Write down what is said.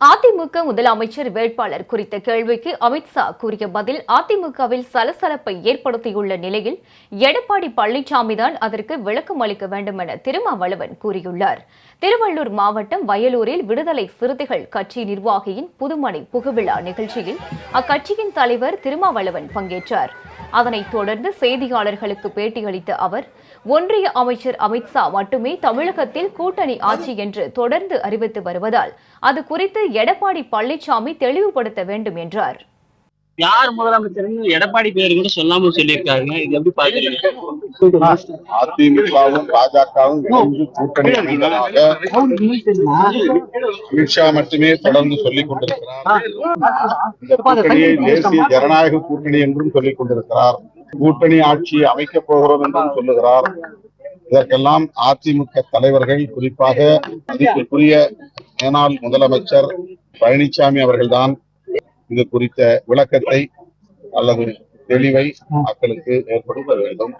அதிமுக முதலமைச்சர் வேட்பாளர் குறித்த கேள்விக்கு அமித்ஷா கூறிய பதில் அதிமுகவில் சலசலப்பை ஏற்படுத்தியுள்ள நிலையில் எடப்பாடி பழனிசாமிதான் அதற்கு விளக்கம் அளிக்க வேண்டும் என திருமாவளவன் கூறியுள்ளார். திருவள்ளூர் மாவட்டம் வயலூரில் விடுதலை சிறுத்தைகள் கட்சி நிர்வாகியின் புதுமனை புகுவிழா நிகழ்ச்சியில் அக்கட்சியின் தலைவர் திருமாவளவன் பங்கேற்றார். அதனைத் தொடர்ந்து செய்தியாளர்களுக்கு பேட்டியளித்த அவர் ஒன்றிய அமைச்சர் அமித்ஷா மட்டுமே தமிழகத்தில் கூட்டணி ஆட்சி என்று தொடர்ந்து அறிவித்து வருவதால் அது குறித்து எடப்பாடி பழனிசாமி தெளிவுபடுத்த வேண்டும் என்றார். யார் முதலமைச்சர்னு எடப்பாடி பேரு கூட சொல்லாம சொல்லியிருக்காங்க. இது எப்படி பாக்குறீங்க அதிமுகவும் பாஜகவும் அமித்ஷா மட்டுமே தொடர்ந்து சொல்லிக் கொண்டிருக்கிறார். தேசிய ஜனநாயக கூட்டணி என்றும் சொல்லிக் கொண்டிருக்கிறார். கூட்டணி ஆட்சி அமைக்கப் போகிறோம் என்றும் சொல்லுகிறார். இதற்கெல்லாம் அதிமுக தலைவர்கள் குறிப்பாக மதிப்பிற்குரிய மேனாள் முதலமைச்சர் பழனிசாமி அவர்கள்தான் இது குறித்த விளக்கத்தை அல்லது தெளிவை மக்களுக்கு ஏற்படுத்த வேண்டும்.